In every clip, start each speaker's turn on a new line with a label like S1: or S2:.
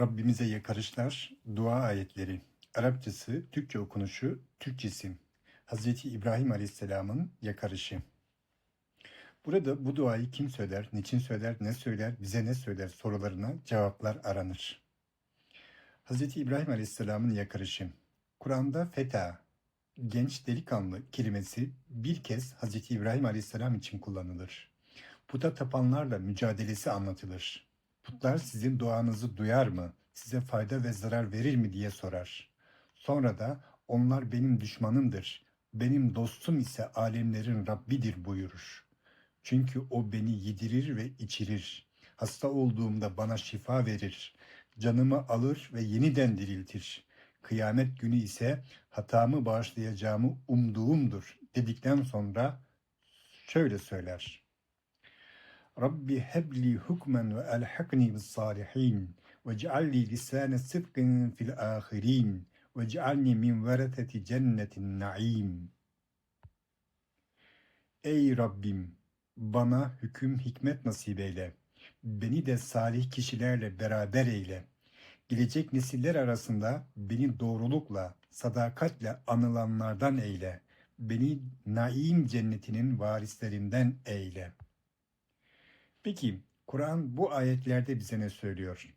S1: Rabbimize yakarışlar, dua ayetleri. Arapçası, Türkçe okunuşu, Türkçesi. Hazreti İbrahim Aleyhisselam'ın yakarışı. Burada bu duayı kim söyler, niçin söyler, ne söyler, bize ne söyler sorularına cevaplar aranır. Hazreti İbrahim Aleyhisselam'ın yakarışı. Kur'an'da feta, genç delikanlı kelimesi bir kez Hazreti İbrahim Aleyhisselam için kullanılır. Puta tapanlarla mücadelesi anlatılır. Putlar sizin duanızı duyar mı, size fayda ve zarar verir mi diye sorar. Sonra da onlar benim düşmanımdır, benim dostum ise alemlerin Rabbidir buyurur. Çünkü o beni yedirir ve içirir. Hasta olduğumda bana şifa verir. Canımı alır ve yeniden diriltir. Kıyamet günü ise hatamı bağışlayacağımı umduğumdur dedikten sonra şöyle söyler. Rabbi hebli hukmen ve elhakni bis salihin ve cealli lisane sıdkın fil ahirin ve cealni min vereteti cennetin naim. Ey Rabbim bana hüküm hikmet nasip eyle. Beni de salih kişilerle beraber eyle. Gelecek nesiller arasında beni doğrulukla, sadakatle anılanlardan eyle. Beni naim cennetinin varislerinden eyle.'' Peki Kur'an bu ayetlerde bize ne söylüyor?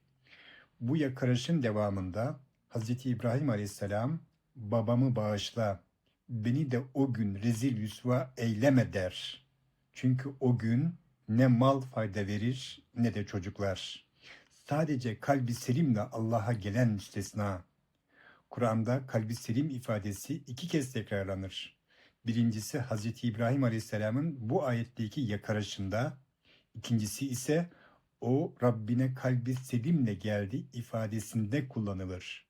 S1: Bu yakarışın devamında Hz. İbrahim Aleyhisselam babamı bağışla, beni de o gün rezil rüsva eyleme der. Çünkü o gün ne mal fayda verir ne de çocuklar. Sadece kalbi selimle Allah'a gelen müstesna. Kur'an'da kalbi selim ifadesi iki kez tekrarlanır. Birincisi Hz. İbrahim Aleyhisselam'ın bu ayetteki yakarışında İkincisi ise o Rabbine kalbi selimle geldi ifadesinde kullanılır.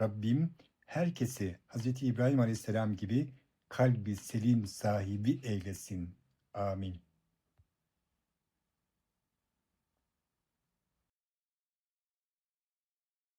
S1: Rabbim herkesi Hz. İbrahim Aleyhisselam gibi kalbi selim sahibi eylesin. Amin.